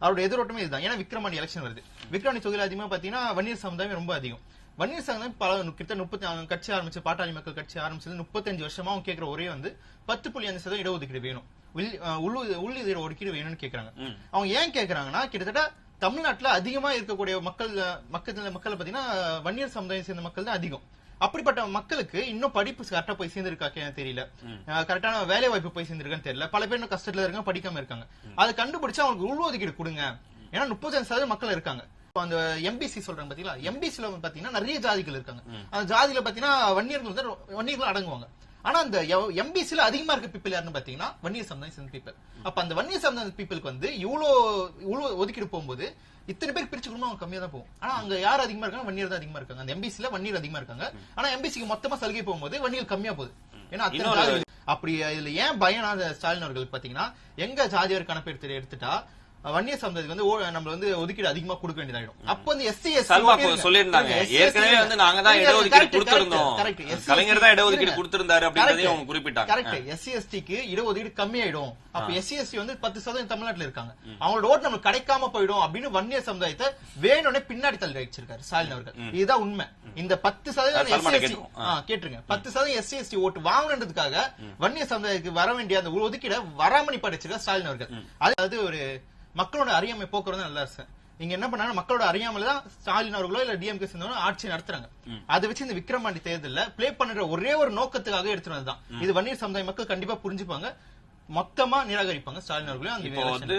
அவரோட எதிரோட்டமே இதுதான். ஏன்னா விக்ரமாணி எலெக்ஷன் வருது. விக்ரமாணி தொகுதியில் அதிகமா பாத்தீங்கன்னா வன்னியர் சமுதாயம் ரொம்ப அதிகம். வன்னியர் சமுதாயம் பல கிட்ட முப்பத்தி கட்சி ஆரம்பிச்சு பாட்டாளி மக்கள் கட்சி ஆரம்பிச்சது முப்பத்தஞ்சு வருஷமா அவங்க கேட்கிற ஒரே வந்து பத்து புள்ளி அஞ்சு சதவீதம் இடஒதுக்கீடு வேணும். உள்- உள்ளுதீர ஒதுக்கீடு வேணும்னு கேக்குறாங்க. அவங்க ஏன் கேக்குறாங்கன்னா கிட்டத்தட்ட தமிழ்நாட்டுல அதிகமா இருக்கக்கூடிய மக்கள் மக்கள் மக்களை பாத்தீங்கன்னா வன்னியர் சமுதாயம் சேர்ந்த மக்கள் தான் அதிகம். அப்படிப்பட்ட மக்களுக்கு இன்னும் படிப்பு கரெக்டா போய் சேர்ந்திருக்கா எனக்கு தெரியல. கரெக்டான வேலை வாய்ப்பு போய் சேர்ந்திருக்கான்னு தெரியல. பல பேர் இன்னும் கஷ்டத்துல இருக்காங்க படிக்காம இருக்காங்க. அதை கண்டுபிடிச்சு அவங்களுக்கு உள்ஒதுக்கீடு கொடுங்க. ஏன்னா முப்பத்தஞ்சு சதவீதம் மக்கள் இருக்காங்க. இப்போ அந்த எம்பிசி சொல்றாங்க பாத்தீங்களா? எம்பிசில பாத்தீங்கன்னா நிறைய ஜாதிகள் இருக்காங்க. அந்த ஜாதியில பாத்தீங்கன்னா வன்னியர்கள் வந்து வன்னியர்கள் அடங்குவாங்க. ஆனா அந்த எம்பிசில அதிகமா இருக்க பீப்பிள் யாருன்னு பாத்தீங்கன்னா வன்னியர் சமுதாயம் பீப்பிள் அப்ப அந்த வன்னியர் சமுதாய பீப்புளுக்கு வந்து இவ்வளோ இவ்வளோ ஒதுக்கீடு போகும்போது இத்தனை பேர் பிரிச்சு கொடுமா அவங்க கம்மியா தான் போகும். ஆனா அங்க யார் அதிகமா இருக்காங்க? வன்னியர் தான் அதிகமா இருக்காங்க. அந்த எம்பிசில வன்னியர் அதிகமா இருக்காங்க. ஆனா எம்பிசிக்கு மொத்தமா சலுகை போகும்போது வன்னியர் கம்மியா போகுது. ஏன்னா அத்தனை அப்படி இதுல ஏன் அந்த ஸ்டாலின் அவர்கள் பாத்தீங்கன்னா எங்க ஜாதியார் கணப்பெடுத்து எடுத்துட்டா வன்னியர் சமுதாயத்துக்கு வந்து நம்ம வந்து ஒதுக்கீடு அதிகமா கொடுக்க வேண்டியதாயிடும் அப்ப வந்து எஸ்சி எஸ் சொல்லியிருந்தாங்க ஏற்கனவே வந்து நாங்க தான் இடஒதுக்கீடு கொடுத்திருந்தோம் கலைஞர் தான் இடஒதுக்கீடு கொடுத்திருந்தாரு அப்படின்றதையும் அவங்க குறிப்பிட்டாங்க கரெக்ட் எஸ்சி எஸ்டிக்கு இடஒதுக்கீடு கம்மியாயிடும் அப்ப எஸ்சி எஸ்டி வந்து பத்து சதவீதம் தமிழ்நாட்டுல இருக்காங்க அவங்களோட ஓட்டு நம்மளுக்கு கிடைக்காம போயிடும் அப்படின்னு வன்னியர் சமுதாயத்தை வேணும்னே பின்னாடி தள்ளி வச்சிருக்காரு ஸ்டாலின் அவர்கள் இதுதான் உண்மை இந்த பத்து சதவீதம் எஸ்சி. கேட்டுருங்க பத்து சதவீதம் எஸ்சி எஸ்டி ஓட்டு வாங்கணுன்றதுக்காக வன்னியர் சமுதாயத்துக்கு வர வேண்டிய அந்த ஒதுக்கீட வராமணி படிச்சிருக்க ஸ்டாலின் அவர்கள் அதாவது ஒரு மக்களோட அறியாமை போக்குறது நல்ல அரசு இங்க என்ன பண்ணாங்க மக்களோட அறியாமல தான் ஸ்டாலின் அவர்களோ இல்ல டிஎம்கே சேர்ந்தவங்களோ ஆட்சி நடத்துறாங்க. அதை வச்சு இந்த விக்ரமாண்டி தேர்தல்ல ப்ளே பண்ணுற ஒரே ஒரு நோக்கத்துக்காக எடுத்துட்டு வந்ததுதான். இது வன்னியர் சமுதாய மக்கள் கண்டிப்பா புரிஞ்சுப்பாங்க. மொத்தமா நிராகரிப்பாங்க ஸ்டாலின் அவர்களையும் அந்த இப்போ. வந்து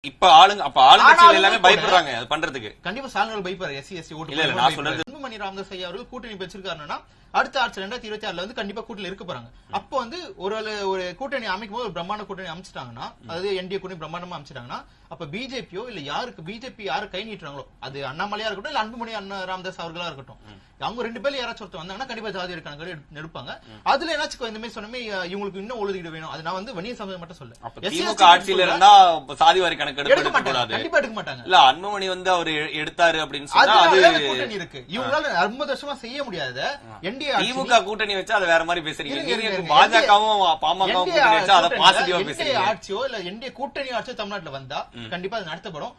இப்ப ஆளுங்க அப்ப ஆனாலும் எல்லாமே பயப்படுறாங்க அது பண்றதுக்கு. கண்டிப்பா ஸ்டாலின் அவர்கள் பயப்படுறாரு. எஸ்சி எஸ்டி ஓட்டு இல்ல, நான். சொல்றது- அன்புமணி ராமதாஸ் ஐயா அவர்கள் கூட்டணி வச்சிருக்காருன்னா அடுத்த ஆட்சி ரெண்டாயிரத்தி இருபத்தி ஆறுல வந்து கண்டிப்பா கூட்டணி இருக்க போறாங்க. அப்போ வந்து ஒரு ஒரு கூட்டணி அமைக்கும் போது ஒரு பிரம்மாண்ட கூட்டணி அமைச்சிட்டாங்கன்னா அதாவது என்டிஏ கூட்டணி பிரம்மாண்டமா அமைச்சிட்டாங்கன்னா அப்ப பிஜேபியோ இல்ல யாருக்கு பிஜேபி யாரு கை நீட்டுறாங்களோ அது அண்ணாமலையா இருக்கட்டும் இல்ல அன்புமணி அண்ணா ராமதாஸ் அவர்களா இருக்கட்டும் அவங்க ரெண்டு பேர்ல யாராச்சும் ஒருத்தர் வந்தாங்கன்னா கண்டிப்பா ஜாதி இருக்காங்க எடுப்பாங்க அதுல என்னாச்சும் இந்த மாதிரி சொன்னமே இவங்களுக்கு இன்னும் ஒழுதுகிட்டு வேணும். அது நான் வந்து வன்னிய சமுதாயம் மட்டும் சொல்ல ஆட்சியில இருந்தா சாதிவாரி கணக்கு எடுக்க மாட்டாங்க. கண்டிப்பா எடுக்க மாட்டாங்க. இல்ல அன்புமணி வந்து அவர் எடுத்தாரு அப்படின்னு சொன்னா அது இருக்கு. இவங்களால ஐம்பது வருஷமா செய்ய முடியாத திமுக கூட்டணி வச்சா அதை வேற மாதிரி பேசுறீங்க. பாஜகவும் பாமகவும் அதை பாசிட்டிவா பேசுறீங்க. ஆட்சியோ இல்ல என்டிஏ கூட்டணி ஆட்சியோ தமிழ்நாட்டுல வந்தா கண்டிப்பா அது நடத்தப்படும்.